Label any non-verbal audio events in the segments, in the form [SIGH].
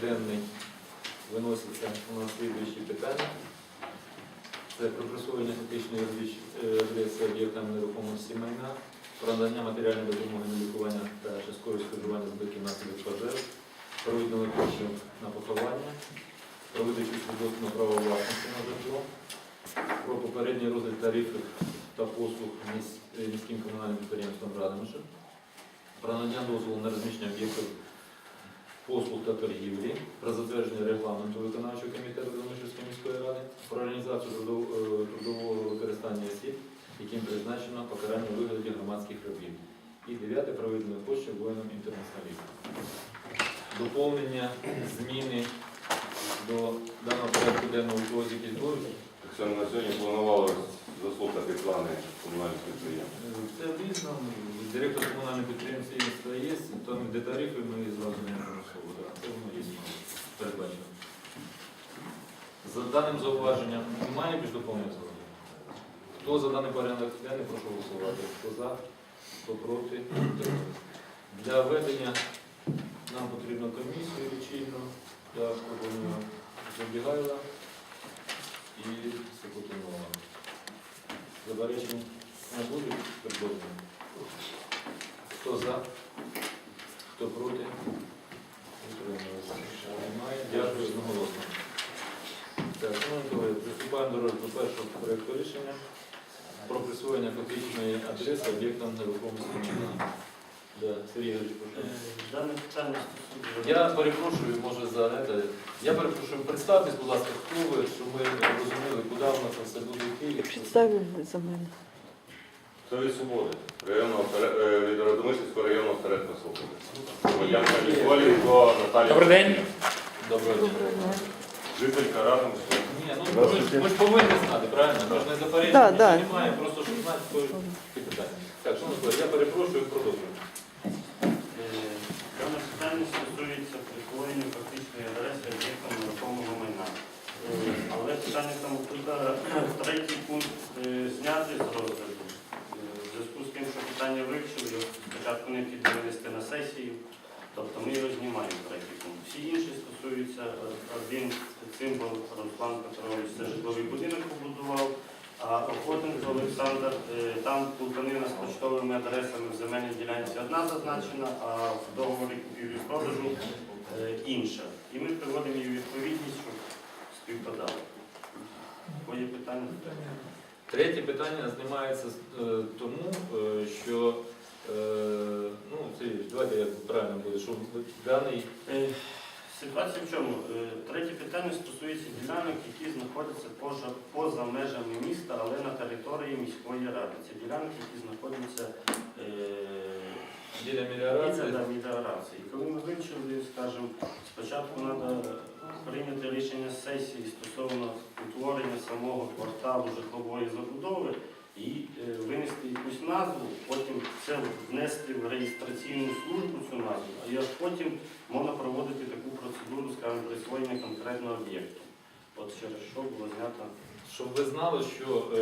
денний виноситься у нас слідуючі питання. Це про присвоєння фактичної юридичної е, адреси об'єктам нерухомості майна, про надання матеріальної допомоги на лікування та часткове споживання збитків наслідок пожеж, про виділення коштів на поховання, про видачу свідоцтв на право власності на житло, про попередній розгляд тарифів та послуг е, міським комунальним підприємством Радомиша, про надання дозволу на розміщення об'єктів послуг та торгівлі, про затвердження регламенту виконавчого комітету Домишівської міської ради, про організацію е, трудового використання осіб, яким призначено покарання у вигляді громадських робіт. І дев'яте проведення коштів воїнам інтернаціоналістам. Доповнення, зміни до даного порядку денного у когось якісь? Так само на сьогодні планували заслухати плани комунальних підприємств. Це дійсно, директор комунального підприємства є, там де тарифи ми зразу не проголосовували. Це воно є передбачено. За даним зауваженням немає більш доповнення зауваження? Хто за даний порядок денний, прошу голосувати. Хто за, хто проти. утримались. Для ведення нам потрібно комісію лічильну, я пропоную Забігайла і Сокотинова. Заперечень не будуть предложені. Хто за? Хто проти? Немає. Дякую одноголосно. Так, шановні колеги, приступаємо до розгляду першого проєкту рішення про присвоєння фактичної адреси об'єктам нерухомості Сергій Ігорович, прошу. Дане питання стосується. Я перепрошую, може, за це. Я перепрошую, представтесь, будь ласка, хто ви, щоб ми розуміли, куди воно це все буде йти. Представили за мене. Це від Свободи, районного е, від Радомишльського районного Теретна Свободи. Громадянка Ніколінко Наталія. Добрий день. Доброго дня. Жителька Радомишльського. Ні, ну ми ж, ми ж повинні знати, правильно? Ми ж не заперечуємо, Да, да. немає, просто щоб знати, то ці питання. Так, шановні колеги, я перепрошую, продовжуємо. Е, Дане питання стосується присвоєння фактичної адреси об'єктам нерухомого майна. Е, Але питання там [CLEARS THROAT] третій пункт е, зняти з розгляду. Е, В зв'язку з тим, що питання вивчили, спочатку не винести на сесію, тобто ми його знімаємо третій пункт. Всі інші стосуються е, один символ Руслан Петрович, це житловий будинок побудував. А Охотник Олександр, там плутанина з почтовими адресами в земельній ділянці одна зазначена, а в договорі купівлі-продажу інша. І ми приводимо її відповідність, щоб співпадало. Бо є питання? Третє питання знімається е, тому, що, е, ну, Сергій, давайте як правильно буде, що даний Ситуація в чому? Третє питання стосується ділянок, які знаходяться поза, поза межами міста, але на території міської ради. Це ділянки, які знаходяться е, біля. Да, меліорації. Коли ми вивчили, скажімо, спочатку треба прийняти рішення сесії стосовно утворення самого кварталу житлової забудови і е, винести якусь назву, потім це внести в реєстраційну службу цю назву, а аж потім можна проводити таку процедуру, скажімо, присвоєння конкретного об'єкту. От через що було знято. Щоб ви знали, що е,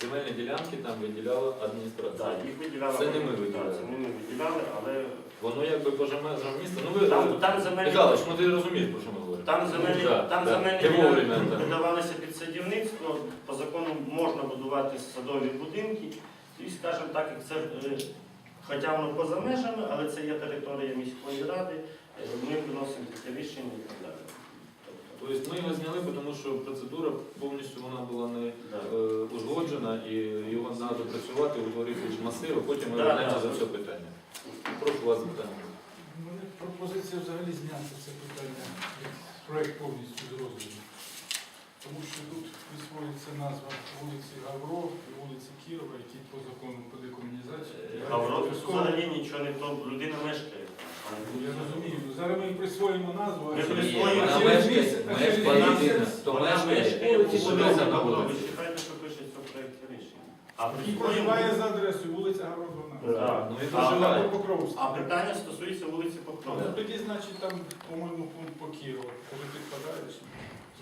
земельні ділянки там виділяла адміністрація. Так, їх виділяли. Це не ми Так, виділяли. Це не ми виділяли, але Воно якби поза межами міста. Ну ви там, там земельні Михайлович, ну ти розумієш, про що ми говоримо. Там земельні, Да, там да. земельні Ти вовремя, ділянки так. під садівництво. По закону можна будувати садові будинки. І, скажімо так, як це, е, хоча воно поза межами, але це є територія міської ради, е, ми виносимо таке рішення і так далі. Тобто, Тобто ми його зняли, тому що процедура повністю вона була не да. е, узгоджена і його треба допрацювати, утворити масив, а потім ми Да, вернемося да. за це питання. Прошу вас запитання. У мене пропозиція взагалі зняти це питання, проєкт повністю з розгляду. Тому що тут присвоюється назва вулиці Гавро і вулиці Кірова, які по закону по декомунізації. А в року взагалі нічого не то, людина мешкає. Я розумію, ну, зараз ми присвоїмо назву, а Ми через- присвоїмо, а вона через мешкає, місяць- а через Вона людина. місяць- То Вона мешкає мешкає вулиці по Шевченка вулиці на Гавро. вулиці. Ви читайте, що пише в проєкті рішення. А І проживає за адресою вулиця 12. Так. Ну А, проживає. По Покровську. А питання стосується вулиці Ну, Покрова. тоді, значить, там, по-моєму, пункт по Кірова. Коли підпадаєш.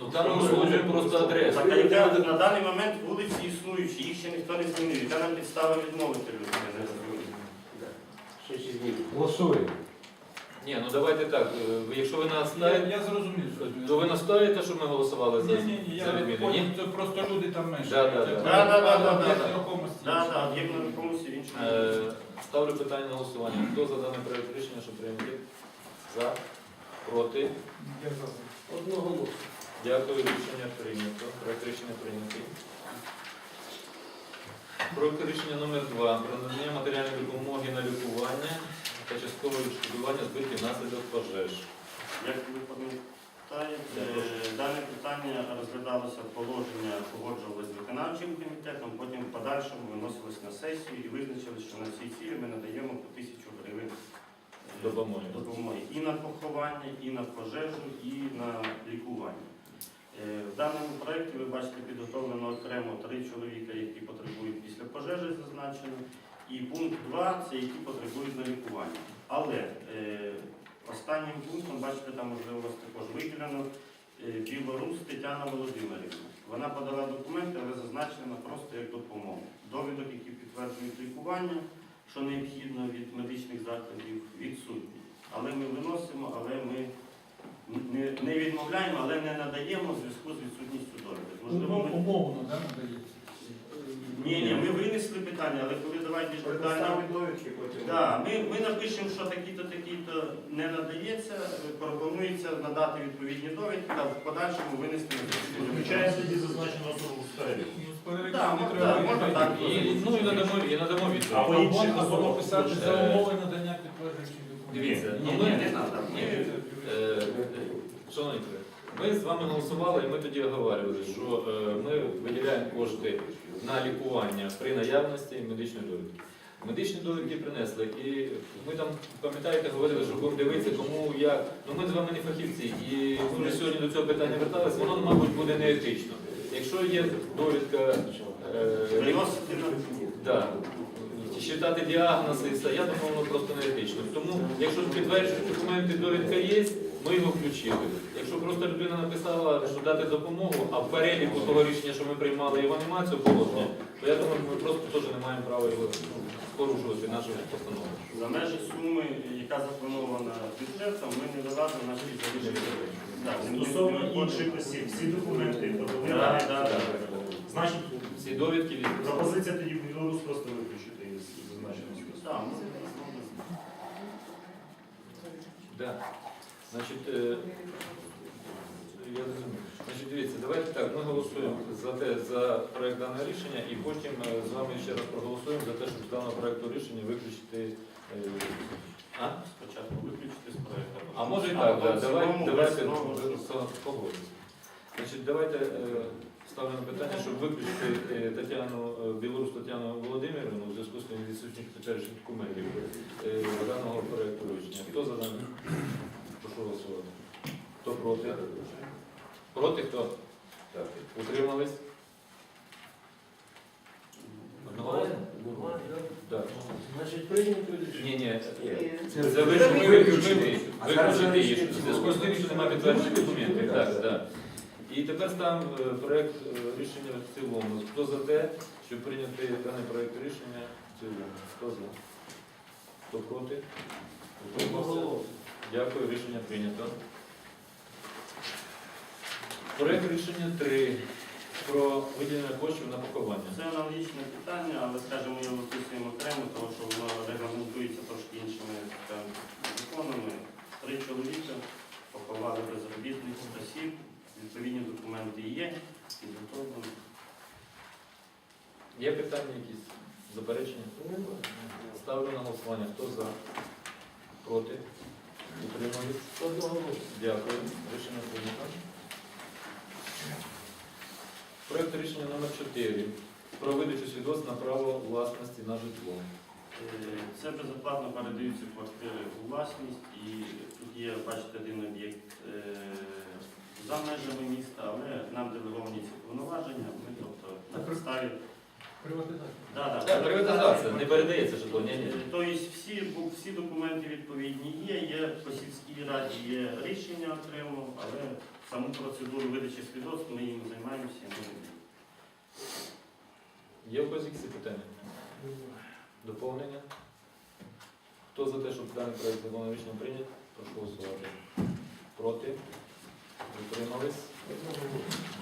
Ну там ми узгоджуємо просто адресу. Так, а яка на даний момент вулиці існуючі, їх ще ніхто не змінив. Яка нам підстава відмовити людині? Голосуємо. Ні, ну давайте так. е, ви- Якщо ви Я, настоїте, я зрозумів, що то ви настоїте, щоб ми голосували за, Ні, ні, ні, за я відміну? Ні? це просто люди там мешкають. Да, да, Це да. Да, да, да, да, об'єкт да. нерухомості. Да, да, об'єкт нерухомості в іншому. Е, Ставлю питання на голосування. Хто за даний проект рішення, щоб прийняти? За? Проти? Я. Одноголосно. Дякую, рішення прийнято. Проект рішення прийнятий. Проект рішення номер 2 про надання матеріальної допомоги на лікування та часткове відшкодування збитків внаслідок пожеж. Як ви пам'ятаєте, дане питання розглядалося положення, погоджувалось з виконавчим комітетом, потім в подальшому виносилось на сесію і визначили, що на цій цілі ми надаємо по тисячу гривень е, Допомоги. допомоги і на поховання, і на пожежу, і на лікування. Е, В даному проєкті ви бачите підготовлено окремо три чоловіка, які потребують після пожежі, зазначено, і пункт 2 це які потребують на лікування. Але е, останнім пунктом, бачите, там можливо у вас також виділено е, Білорус Тетяна Володимирівна. Вона подала документи, але зазначена просто як допомогу. Довідок, які підтверджують лікування, що необхідно від медичних закладів, відсутні. Але ми виносимо, але ми не, не відмовляємо, але не надаємо в зв'язку з відсутністю довідок. Можливо, ми... Умовно, да, надається. Ні, ні, ми винесли питання, але коли давайте ж питання. Да, ми, ми напишемо, що такі-то, такі-то не надається, пропонується надати відповідні довідки та в подальшому винести на засідання. Включає тоді зазначену особу в. Ну, Да, можна- треба можна так. І, ну, і надамо, і надамо Або відповідь. Або особах написати за умови надання підтверджуючих документів. Дивіться, ну, ні, ми, не треба. ні, е, шановні колеги, ми з вами голосували і ми тоді оговорювали, що е, ми виділяємо кошти на лікування при наявності медичної довідки. Медичні довідки принесли, і ми там, пам'ятаєте, говорили, що будемо дивитися, кому як. Ну ми з вами не фахівці, і ми вже сьогодні до цього питання верталися, воно, мабуть, буде неетично. Якщо є довідка е, лік- Да. Читати діагнози я думаю, воно просто не етично. Тому, якщо підтверджують документи, довідка є, ми його включили. Якщо просто людина написала, що дати допомогу, а в переліку того рішення, що ми приймали, його немає цього положення, то я думаю, ми просто теж не маємо права його ну, порушувати нашу постанову. За межі суми, яка запланована бюджетом, ми не виважимо наші залишки. Да, Стосовно інших осіб, всі документи подали. Да, да, да. Значить, Всі довідки від пропозиція тоді в Білорус просто виключити із зазначеного списку. Так, ми- Да. Значить, е, я розумію. Значить, дивіться, давайте так, ми голосуємо за те, за проект даного рішення і потім е, з вами ще раз проголосуємо за те, щоб з даного проекту рішення виключити. е, А? Спочатку виключити з проєкту. А може і так, потім давай, давайте нового. Значить, давайте е, ставимо питання, щоб виключити е, Тетяну, е, Білорус Тетяну Володимирівну в зв'язку з тим відсутніх теперішніх документів е, даного проекту рішення. Хто за нами? Прошу голосувати. Хто проти? Проти хто? Так. Утримались? Одноголосно? Так. Значить, прийнято рішення. Ні, ні. Це Це виключити, виключити, виключити їх. В зв'язку з тим, що немає підтверджених документів. Так, так. І тепер ставимо е, проект е, рішення в цілому. Хто за те, щоб прийняти даний проект рішення в цілому? Хто за? Хто проти? Утримався? Дякую, рішення прийнято. Проект рішення 3 про виділення коштів на поховання. Це аналогічне питання, але скажімо, ми його виписуємо окремо, тому що воно регламентується трошки іншими скажімо, законами. Три чоловіка поховали безробітних осіб, відповідні документи є, підготовлені. Є питання якісь? Заперечення? Ставлю на голосування. Хто за? Проти? Утримались? Дякую. Рішення прийнято. Проект рішення номер 4 про видачу свідоцтв на право власності на житло. Е, Це безоплатно передаються квартири у власність і тут є, бачите, один об'єкт е, за межами міста, але нам делеговані ці повноваження. Ми тобто на підставі. Приватизація. Да, да, Так, приватизація, не передається житло. Ні, ні. Тобто всі, бу- всі документи відповідні є, є по сільській раді є рішення окремо, але саму процедуру видачі свідоцтв ми їм займаємося. Ми... Є в когось якісь питання? Доповнення? Хто за те, щоб даний проект закону рішення прийняти? Прошу голосувати. Проти? Утримались?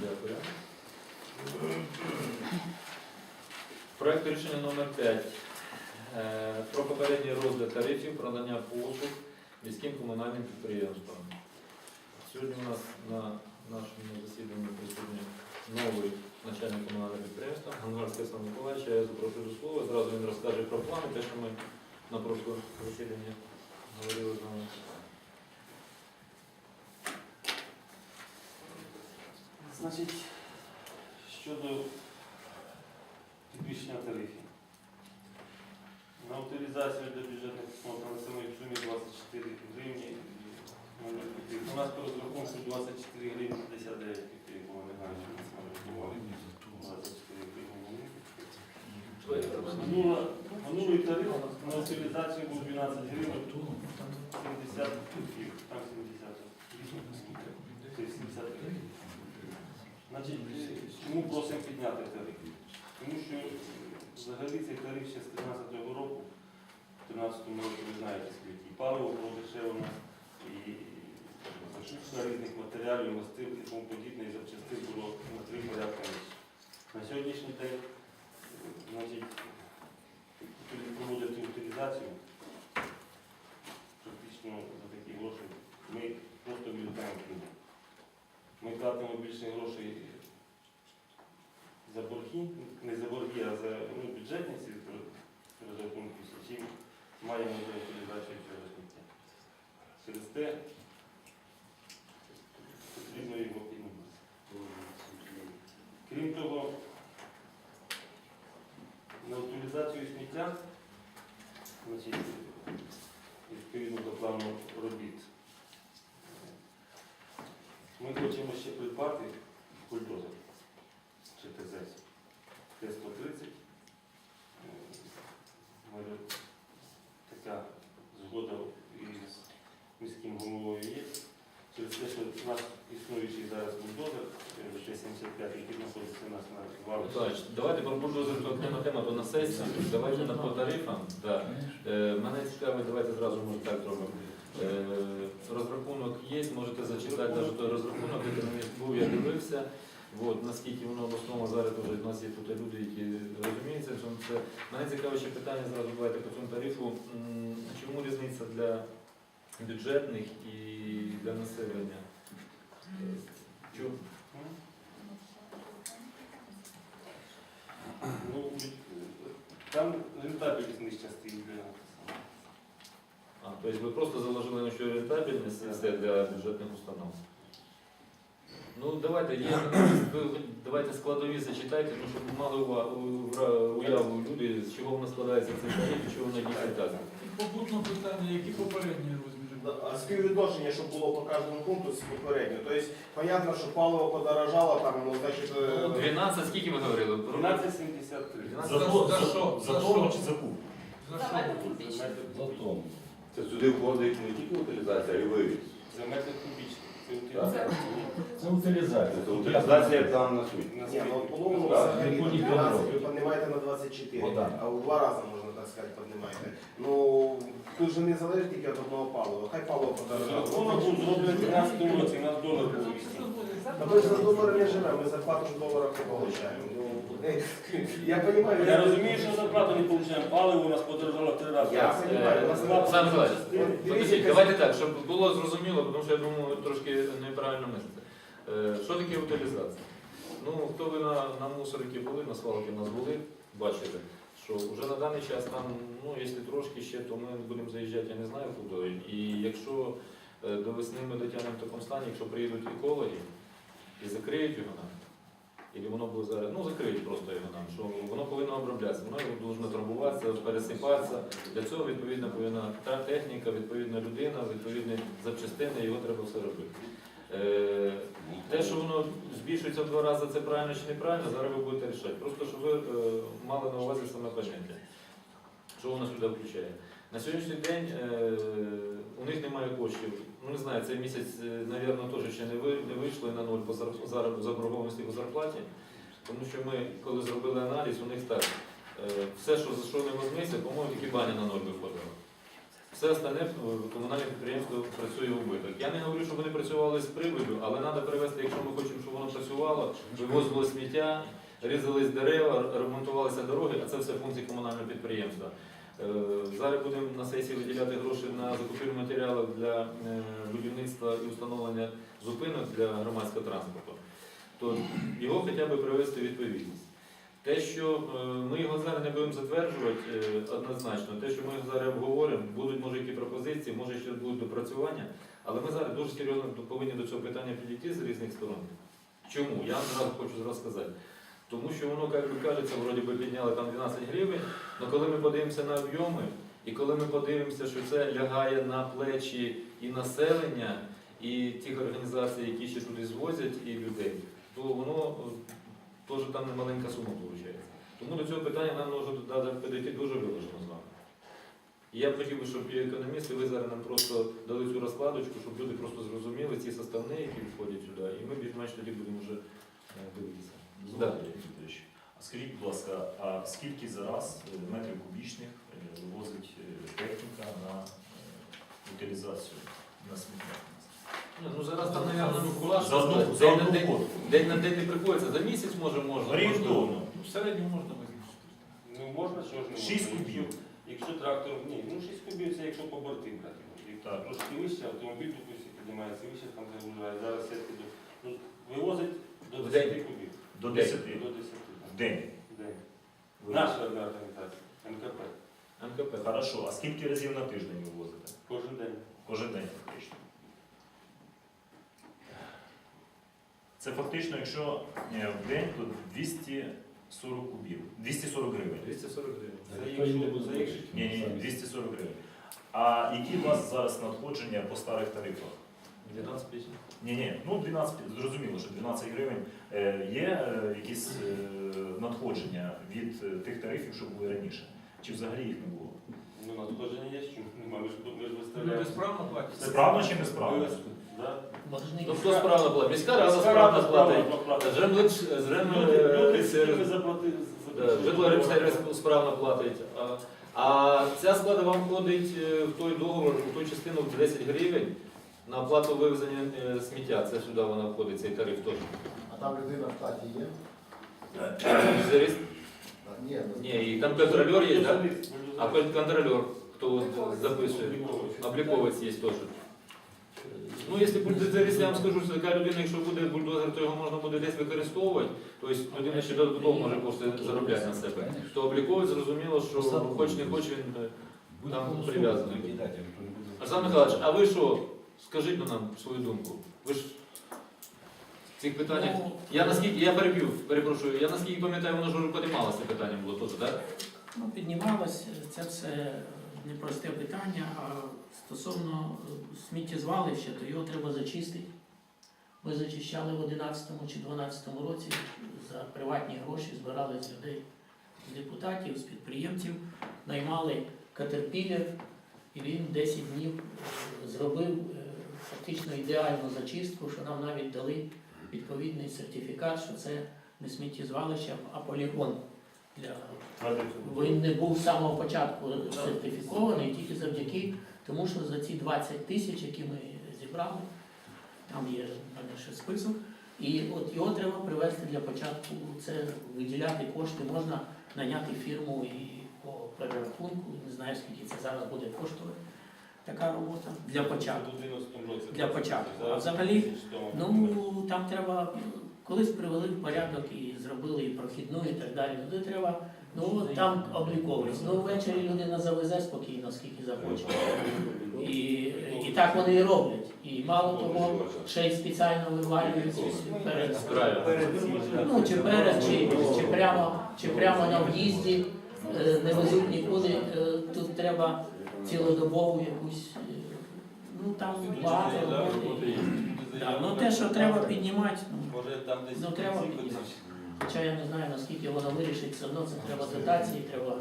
Дякую. Проект рішення номер 5 про попередній розгляд тарифів про надання послуг міським комунальним підприємствам. Сьогодні у нас на нашому засіданні присутній новий начальник комунального підприємства Ангарський Олександр Миколаївич. Я запрошую до слова. Зразу він розкаже про плани, те, що ми на прошлому засіданні говорили з вами. Значить, щодо підвищення тарифів. На утилізацію для бюджетних фондів на самій сумі 24 гривні. Ну, У нас по розрахунку 24 гривні 59 копійок, вони знають, що ми з вами рахували. 24 гривні. Минула- Минулий тариф на утилізацію був 12 гривень 70 копійок. Там 70. Тобто 70 гривень. Значить, чому просимо підняти тариф? Тому що взагалі цей тариф ще з 13-го року, в 13-му році ви знаєте скільки. І паливо було нас, і закупка різних матеріалів, мастил і тому подібне, і запчастин було на три порядки нижче. На сьогоднішній день, значить, коли проводити утилізацію, практично за такі гроші, ми просто відлітаємо кругом. Ми платимо більше грошей за борги, не за борги, а за ну, бюджетні ці розрахунки, чим маємо за утилізацію цього сміття. Через те потрібно його піднімати. Крім того, на утилізацію сміття, значить, відповідно до плану робіт, ми хочемо ще придбати бульдозер чи ТЗ. Т-130. Е, Може, така згода із міським головою є. Через те, що у нас існуючий зараз бульдозер е, Т-75, який валищі. давайте про бульдозер то окрема тема, то на сесії. Давайте на по тарифам. Да. Е, мене цікавить, давайте зразу може так зробимо. Е, розрахунок є, можете зачитати навіть той розрахунок, який на них був, я дивився. От, наскільки воно в основному зараз вже в нас є тут люди, які розуміються, що це. Мене цікаве ще питання зразу давайте по цьому тарифу. М, Чому різниця для бюджетних і для населення? Е, Чому? Ну, там рентабельність нижча стоїть. А, тобто ви просто заложили на що рентабельність це для бюджетних установ. Ну давайте, є, [COUGHS] ви- давайте складові зачитайте, тому щоб мали ува- у- уяву люди, з чого воно складається цей тариф і чого воно дійсно так. І попутно питання, які попередні А співвідношення, що було по кожному пункту з попередньо. Тобто, понятно, що паливо подорожало, там, ну, значить, Ну, е, 12, скільки ви говорили? 12,73. За За- то- за за- що? За За що? чи за куб? За За що? метр За кубічний. метр- Це сюди входить не тільки утилізація, а й вивіз. За метр кубічний. Це утилізація. Це утилізація. Це утилізація там на суті. Ні, ну, світі. по-новому Так, взагалі не 12 ви піднімаєте на 24, Вода. а у два рази, можна так сказати, піднімаєте. Ну, тут же не залежить тільки від одного палива. Хай паливо подорожало. Розрахунок був зроблений в 13 році, у нас долар був 8. Та ми ж за долари не живемо, ми зарплату в доларах не получаємо. Ну, [LAUGHS] я розумію, Я розумію, що зарплату не отримуємо, паливо у нас подорожало три рази. Я розумію, у нас Олександр Миколаївич, Подождіть, давайте так, щоб було зрозуміло, тому що я думаю, ви трошки неправильно мислите. Е, Що таке утилізація? Ну, хто ви на, на мусорки були, на свалки в нас були, бачите, що вже на даний час там, ну, якщо трошки ще, то ми будемо заїжджати, я не знаю куди. І якщо е, до весни ми дотягнемо в такому стані, якщо приїдуть екологи і закриють його нам, і воно буде зараз, ну закриють просто його нам, що воно повинно оброблятися, воно повинно трамбуватися, пересипатися. Для цього відповідно повинна та техніка, відповідна людина, відповідні запчастини, його треба все робити. Е, те, що воно збільшується в два рази, це правильно чи неправильно, зараз ви будете рішати. Просто щоб ви е, мали на увазі саме поняття, що воно сюди включає. На сьогоднішній день е, у них немає коштів. Ну не знаю, цей місяць, мабуть, теж ще не вийшли на нуль по заборгованості по зарплаті. Тому що ми, коли зробили аналіз, у них так, все, що за що не возьметься, по-моєму, тільки баня на ноль виходила. Все остальне е, комунальне підприємство працює у убиток. Я не говорю, що вони працювали з прибилю, але треба привести, якщо ми хочемо, щоб воно працювало, вивозило сміття, різались дерева, ремонтувалися дороги, а це все функції комунального підприємства. Е, Зараз будемо на сесії виділяти гроші на закупівлю матеріалів для е, будівництва і встановлення зупинок для громадського транспорту. То його хоча б привести у відповідність. Те, що е, ми його зараз не будемо затверджувати е, однозначно, те, що ми його зараз обговоримо, будуть може які пропозиції, може ще будуть допрацювання, але ми зараз дуже серйозно повинні до цього питання підійти з різних сторон. Чому? Я вам зразу хочу зразу сказати. Тому що воно, як ви кажеться, вроді би підняли там 12 гривень, але коли ми подивимося на об'єми, і коли ми подивимося, що це лягає на плечі і населення, і тих організацій, які ще туди звозять, і людей, то воно теж там немаленька сума виходить. Тому до цього питання нам може підійти дуже виважено з вами. І я б хотів би, щоб і економісти, ви зараз нам просто дали цю розкладочку, щоб люди просто зрозуміли ці составні, які входять сюди, і ми більш-менш тоді будемо вже е, дивитися. Да. А скажіть, будь ласка, а скільки зараз е, метрів кубічних е, вивозить техніка на утилізацію на сміття? Ні, Ну зараз там, наверное, ну важко. За одну, за День на одну день, воду. день на день не приходиться. За місяць може можна. Орієнтовно. Ну, в середньому можна визначити. Ну можна, що ж не можна. 6 кубів. Якщо трактор, ні, ну 6 кубів це якщо по борти брати. Так. Трошки вище, автомобіль допустим, піднімається вище, там загружає. Зараз сетки до, ну, вивозить до В 10 день. кубів. До 10 До 10. в день. День. Наша одна організація, МКП. МКП. Хорошо. А скільки разів на тиждень вивозите? Кожен день. Кожен день фактично. Це фактично, якщо е, в день, то 240 кубів. 240 гривень. 240 гривень. Це якщо, Ні, ні, 240 гривень. А які у вас зараз надходження по старих тарифах? 12 тисяч. Ні, ні, ну 12, зрозуміло, що 12 гривень. Е, Є е, якісь е, надходження від е, тих тарифів, що були раніше? Чи взагалі їх не було? ну, надходження є, чому нема. Ми ж, ми ж Ну, виставляємо. безправно платять. Справно чи несправно? Да. Ну хто справно платить? Міська рада рада платить. справно платить. Житлоремсервіс справно. А- ця складова входить е, в той договор, в ту частину в 10 гривень на оплату вивезення е, сміття. Це сюди вона входить, цей тариф теж. А там людина в штаті є? Ні, ну, Ні, і контролер є, так? А А кон- контролер, хто записує. Обліковець є теж. Ну, якщо бульдозеріст, я вам скажу, що така людина, якщо буде бульдозер, то його можна буде десь використовувати, тобто людина ще додатково може кошти заробляти на себе. То обліковець зрозуміло, що хоч не хоч він е, там прив'язаний. Арсен Михайлович, а ви що? Скажіть нам свою думку. Ви ж в цих питаннях. Ну, Я наскільки, я перебив, перепрошую, я наскільки пам'ятаю, воно ж вже піднімалося питання було теж, так? Ну, піднімалось, це все непросте питання, а стосовно е, сміттєзвалища, то його треба зачистити. Ми зачищали в 11 чи 12 році за приватні гроші, збирали з людей, з депутатів, з підприємців, наймали катерпілер, і він 10 днів е, зробив е, фактично ідеальну зачистку, що нам навіть дали відповідний сертифікат, що це не сміттєзвалище, а полігон для він не був з самого початку сертифікований тільки завдяки тому, що за ці 20 тисяч, які ми зібрали, там є мене ще список, і от його треба привести для початку. Це виділяти кошти, можна наняти фірму і по перерахунку, не знаю скільки це зараз буде коштувати. Така робота для початку. Для початку. А взагалі, Ну там треба колись привели в порядок і зробили і прохідну, і так далі. Туди треба, ну там обліковується. Ну ввечері людина завезе спокійно, скільки захоче. І, і так вони і роблять. І мало того, ще й спеціально вивалюють перед ну чи перед, чи, чи прямо, чи прямо на в'їзді е, не везуть нікуди. Е, Тут треба цілодобову якусь. е, Ну там багато роботи. Так, ну те, що треба піднімати, ну, Може там десь Ну, треба піднімати. хоча я не знаю, наскільки воно вирішить, все одно це треба дотації, треба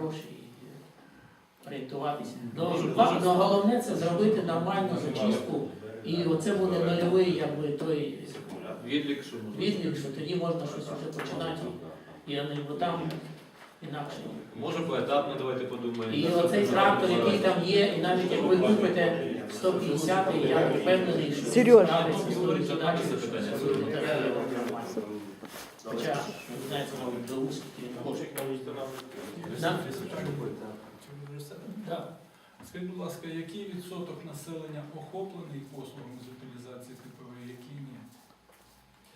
гроші і орієнтуватися. Ну, ва- ну, головне це зробити нормальну зачистку. І оце буде нульовий, якби той Відлік, що можна. відлік, що тоді можна щось вже починати. І не- бо там інакше. Може поетапно, давайте подумаємо. І оцей трактор, який там є, і навіть як ви купите 150, я впевнений, що Серьож. справиться з тою Задайте задачею, запитання. це. Хоча, ви знаєте, мабуть, до успіхів може. Да. Да. Скажіть, будь ласка, який відсоток населення охоплений послугами з утилізації ТПВ, який ні?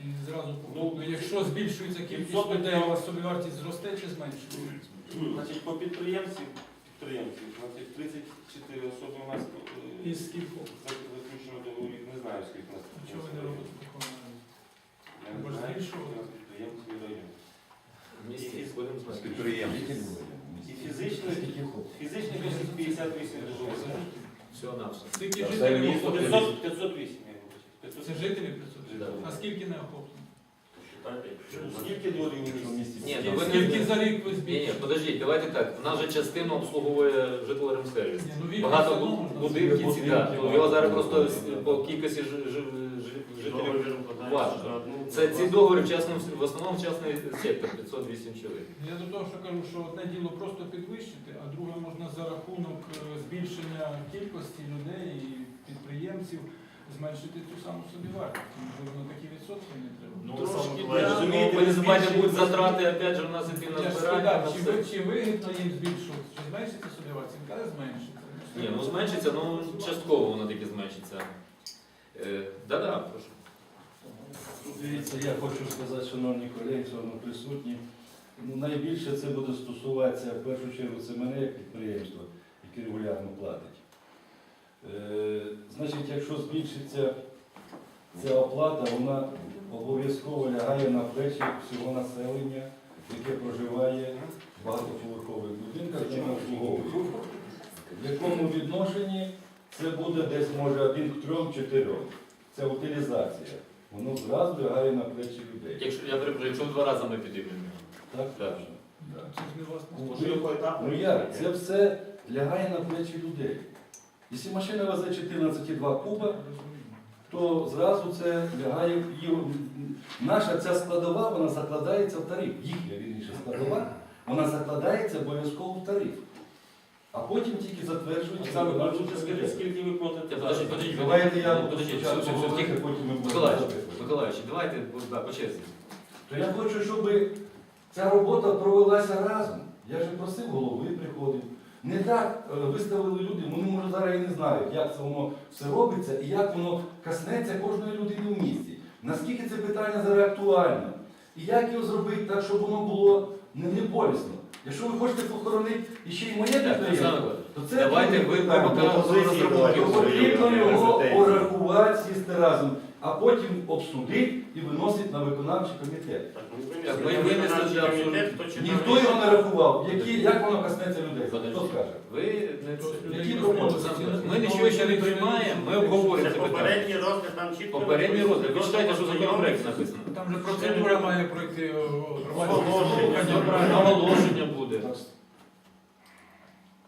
І зразу ну, якщо збільшується кількість відсоток людей, у вас собівартість зросте чи зменшується? Значить, по підприємців, підприємців, значить, 34 особи у нас е, Із скількох? заключено договорів, не знаю, скільки у нас. Чого ви не робите такого? Я не Може, знаю, скільки у нас підприємців і районів. В будемо знати. І фізично, фізичних осіб 58 договорів. Все на все. Скільки Та це жителів місто 508, я вибачаю. Це 508. жителів 500? А скільки не охоплено? Скільки дворів у місті? Ні, ну ви Скільки за рік ви Ні, ні, збільшили? подождіть, давайте так. У нас же частину обслуговує житлоремсервіс. Ні, ну, Багато одно бу- можна будинків ці, да. Ну, Його зараз просто с- по кількості ж- ж- ж- жителів важко. Це ці договори в частному в основному частний сектор 508 чоловік. Я до того, що кажу, що одне діло просто підвищити, а друге можна за рахунок е, збільшення кількості людей і підприємців зменшити цю саму собівартість. Можливо, на такі відсотки не треба. Ну, Трошки Олександр Миколаївич, Розумієте, ви забувайте, будуть затрати, опять же, у нас іти Я на ж збирання. чи, все. ви, чи вигідно їм збільшувати, чи зменшити собівартість? Він каже, зменшити. Ні, ну зменшиться, ну частково воно таки зменшиться. Е, Да-да, прошу. Дивіться, я хочу сказати, шановні колеги, шановні присутні, ну, найбільше це буде стосуватися в першу чергу це мене як підприємство, яке регулярно платить. Е, значить, якщо збільшиться ця оплата, вона обов'язково лягає на плечі всього населення, яке проживає в багатоповерхових будинках, де ми обслуговуємо. В якому відношенні це буде десь може один к трьом-чотирьом. Це утилізація. Воно зразу лягає на плечі людей. Якщо я перепрошую, якщо в два рази ми підіймемо. Так? Так. Це ж не власне. Ну як? Це все лягає на плечі людей. Якщо машина везе 14,2 куба, то зразу це лягає в її. Наша ця складова, вона закладається в тариф. Їхня вірніше складова, вона закладається обов'язково в тариф. А потім тільки затверджують Саме скажіть, скільки ви платите? Давайте я потім ми будемо. Миколаївич, давайте да, по черзі. То я хочу, щоб ця робота провелася разом. Я ж просив голови, приходив. Не так е, виставили люди, вони може зараз і не знають, як це воно все робиться і як воно коснеться кожної людини в місті. Наскільки це питання зараз актуально? І як його зробити так, щоб воно було не, не болісно. Якщо ви хочете похоронити іще й моє підприємство, то це Давайте потрібно його порахувати, сісти разом, а потім обсудити і виносити на виконавчий комітет. Ми ми винесли комітет, абсолютно- Ніхто його не рахував. Які, як воно коснеться людей? Хто скаже? Ви не це. Які пропозиції? Ми нічого ще не приймаємо, ми обговорюємо Це питання. попередній розгляд, там чітко Попередній розгляд. Ви читайте, що законопроект написано. Там же процедура має пройти о, громадське Оголошення. слухання. Оголошення буде.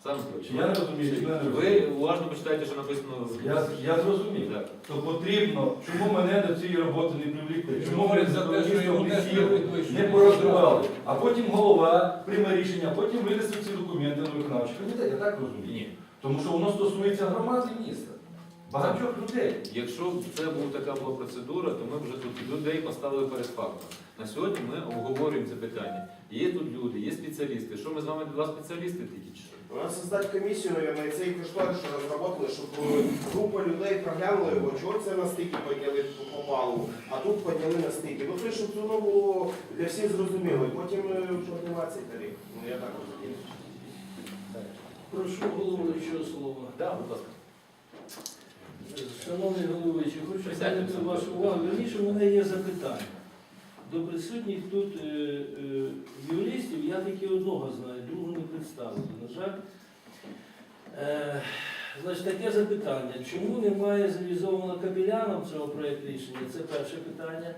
Сам я не розумію, чи ви не Ви розумієте? уважно почитайте, що написано. Я, я зрозумів. Так. То потрібно, чому мене до цієї роботи не привлікли? Чому ми за те, що його не не порозривали? А потім голова прийме рішення, потім винесе ці документи на виконавчий комітет. Я так розумію. Ні. Тому що воно стосується громади міста, багатьох людей. Якщо б це була така була процедура, то ми б вже тут людей поставили перед фактом. На сьогодні ми обговорюємо це питання. Є тут люди, є спеціалісти. Що ми з вами два спеціалісти тільки чи що? У нас создати комісію, мабуть, і цей кошторис, що розробили, щоб е, група людей проглянула його, чого це на стики підняли по палу, а тут підняли на стики. Ну, то, щоб воно було для всіх зрозуміло, і потім е, поднимати цей тариф. Ну, я так розумію. Прошу головуючого слова. Да, будь ласка. Шановний головуючий, хочу звернути вашу увагу. Верніше, у мене є запитання. До присутніх тут е, е, юристів я тільки одного знаю, другого не представили, на жаль. Е, значить, таке запитання. Чому немає завізовано капіляном цього проєкту рішення? Це перше питання.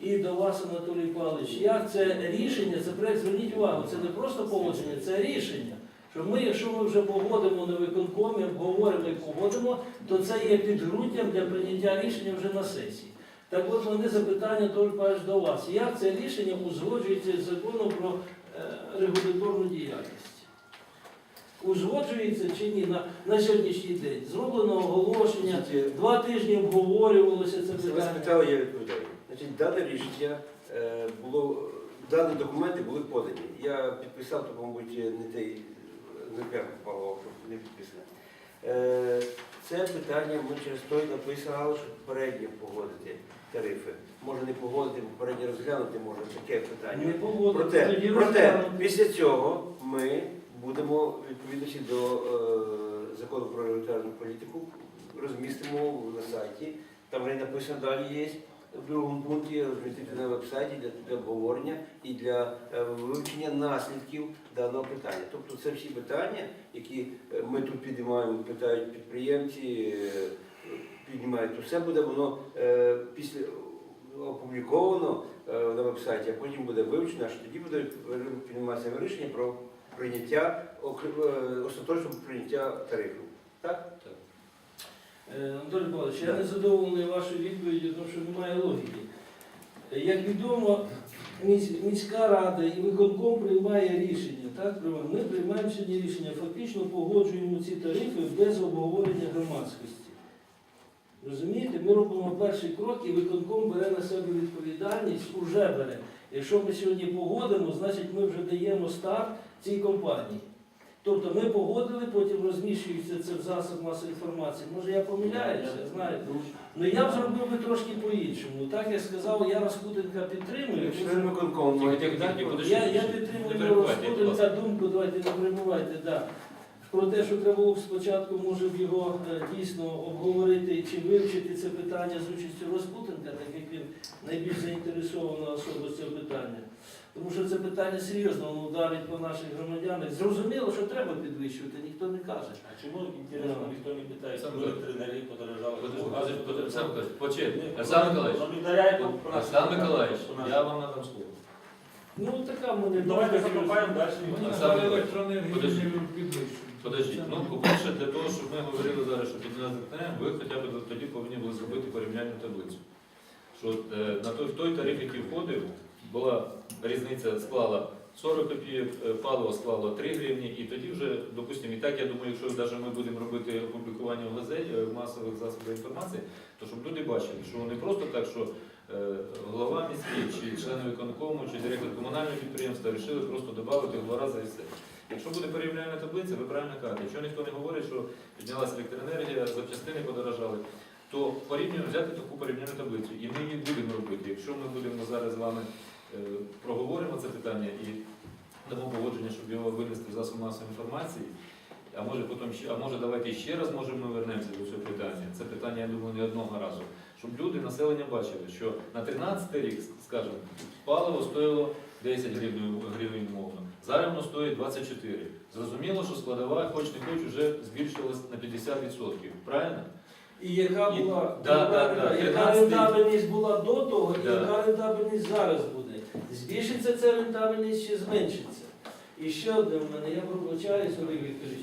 І до вас, Анатолій Павлович, як це рішення, це проєкт, зверніть увагу, це не просто положення, це рішення. Що ми, якщо ми вже погодимо на виконкомі, обговоримо і погодимо, то це є підґрунтям для прийняття рішення вже на сесії. Так от мене запитання Павлович, до вас. Як це рішення узгоджується з законом про е, регуляторну діяльність. Узгоджується чи ні на, на сьогоднішній день? Зроблено оголошення, два тижні обговорювалося це питання. питали, я відповідаю. Значить, дане рішення е, було, дані документи були подані. Я підписав, то, мабуть, не той не прямо попало, щоб не підписано. Е, Це питання ми через той написали, щоб попередньо погодити тарифи. Може не погодити, попередньо розглянути, може таке Не питання. погодити, Проте, тоді проте розглянути. після цього ми будемо відповідності до е, закону про регуляторну політику розмістимо на сайті. Там вже написано далі є в другому пункті розмістити на веб-сайті для, для обговорення і для е, вивчення наслідків даного питання. Тобто це всі питання, які е, ми тут піднімаємо, питають підприємці, е, піднімають, все буде воно після опубліковано на веб-сайті, а потім буде вивчено, аж тоді буде прийматися рішення про прийняття остаточного прийняття тарифів. Так? Е, Анатолій Павлович, я не задоволений вашою відповіддю, тому що немає логіки. Е, Як відомо, міська рада і виконком приймає рішення. Так? Ми приймаємо сьогодні рішення, фактично погоджуємо ці тарифи без обговорення громадськості. Розумієте, ми робимо перший крок і виконком бере на себе відповідальність, уже бере. Якщо ми сьогодні погодимо, значить ми вже даємо старт цій компанії. Тобто ми погодили, потім розміщується це в засоб масової інформації. Може я помиляюся, знаєте. Ну я б зробив би трошки по-іншому. Так я сказав, я Раскутенка підтримую. Я, я підтримую. Раскутенка думку, давайте не перебувайте, да. Про те, що треба було спочатку, може б його е, дійсно обговорити чи вивчити це питання з участю Раскутенка, так як він найбільш заінтересована особа з цього питання. Тому що це питання серйозно, воно ударить по наших громадянах. Зрозуміло, що треба підвищувати, ніхто не каже. А чому інтересно ніхто не питає, Сам чому електроенергії подорожали? Подожди, Олександр Миколаївич, Ну, Миколаївич, я вам надам слово. Ну така в мене Давайте закопаємо далі. Електроенергію підвищують. Подождіть, ну, по-перше, для того, щоб ми говорили зараз, що підняти ЗКН, ви хоча б тоді повинні були зробити порівняльну таблицю. Що е, на той, той тариф, який входив, була різниця склала 40 копійок, е, паливо склало 3 гривні, і тоді вже, допустимо, і так, я думаю, якщо навіть ми будемо робити опублікування в газеті, е, масових засобах інформації, то щоб люди бачили, що не просто так, що голова міський, чи члени виконкому, чи директор комунального підприємства вирішили просто додати в два рази і все. Якщо буде порівняльна таблиця, ви правильно кажете, якщо ніхто не говорить, що піднялася електроенергія, запчастини подорожали, то порівнюємо взяти таку порівняльну таблицю. І ми її будемо робити. Якщо ми будемо зараз з вами е, проговоримо це питання і дамо погодження, щоб його винести в засоб масової інформації, а може потім ще, а може давайте ще раз, може ми вернемося до цього питання. Це питання, я думаю, не одного разу. Щоб люди, населення бачили, що на 13 рік, скажімо, паливо стоїло 10 гривень, гривень умовно. Зараз воно стоїть 24. Зрозуміло, що складова, хоч не хоч, вже збільшилась на 50%. Правильно? І яка була да, да, да, яка 13 рентабельність була до того, і Да. яка рентабельність зараз буде. Збільшиться ця рентабельність чи зменшиться? І ще одне в мене, я пробачаюсь, Олег Вікторович.